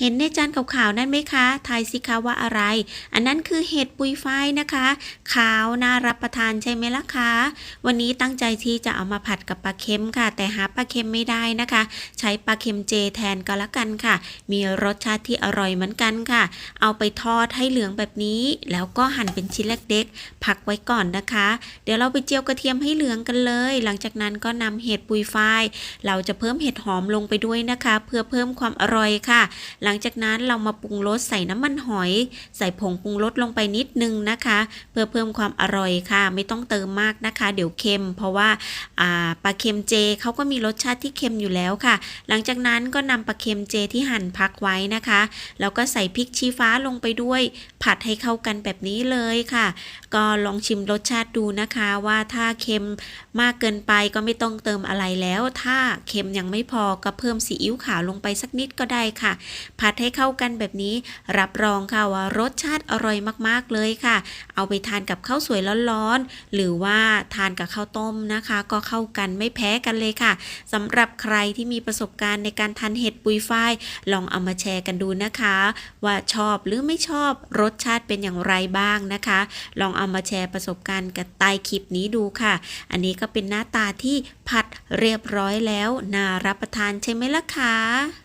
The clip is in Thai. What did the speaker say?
เห็นในจานขาวๆนั่นไหมคะ ทายสิคะว่าอะไร อันนั้นคือเห็ดปุยฝ้ายนะคะ ขาวน่ารับประทานใช่ไหมล่ะคะ วันนี้ตั้งใจที่จะเอามาผัดกับปลาเค็มค่ะ แต่หาปลาเค็มไม่ได้นะคะ ใช้ปลาเค็มเจแทนก็แล้วกันค่ะ มีรสชาติที่อร่อยเหมือนกันค่ะ เอาไปทอดให้เหลืองแบบนี้ แล้วก็หั่นเป็นชิ้นเล็กๆ พักไว้ก่อนนะคะ เดี๋ยวเราไปเจียวกระเทียมให้เหลืองกันเลย หลังจากนั้นก็นำเห็ดปุยฝ้าย เราจะเพิ่มเห็ดหอมลงไปด้วยนะคะ เพื่อเพิ่มความอร่อยค่ะหลังจากนั้นเรามาปรุงรสใส่น้ำมันหอย ใส่ผงปรุงรสลงไปนิดนึงนะคะ เพื่อเพิ่มความอร่อยค่ะ ไม่ต้องเติมมากนะคะ เดี๋ยวเค็ม เพราะว่าอ่าปลาเค็มเจเขาก็มีรสชาติที่เค็มอยู่แล้วค่ะ หลังจากนั้นก็นำปลาเค็มเจที่หั่นพักไว้นะคะแล้วก็ใส่พริกชี้ฟ้าลงไปด้วย ผัดให้เข้ากันแบบนี้เลยค่ะ ก็ลองชิมรสชาติดูนะคะว่าถ้าเค็มมากเกินไปก็ไม่ต้องเติมอะไรแล้ว ถ้าเค็มยังไม่พอก็เพิ่มซีอิ๊วขาวลงไปสักนิดก็ได้ค่ะผัดให้เข้ากันแบบนี้รับรองค่ะว่ารสชาติอร่อยมากๆเลยค่ะ เอาไปทานกับข้าวสวยร้อนๆหรือว่าทานกับข้าวต้มนะคะ ก็เข้ากันไม่แพ้กันเลยค่ะสำหรับใครที่มีประสบการณ์ในการทานเห็ดปุยฝ้ายลองเอามาแชร์กันดูนะคะ ว่าชอบหรือไม่ชอบรสชาติเป็นอย่างไรบ้างนะคะ ลองเอามาแชร์ประสบการณ์กับใต้คลิปนี้ดูค่ะ อันนี้ก็เป็นหน้าตาที่ผัดเรียบร้อยแล้วน่ารับประทานใช่ไหมล่ะคะ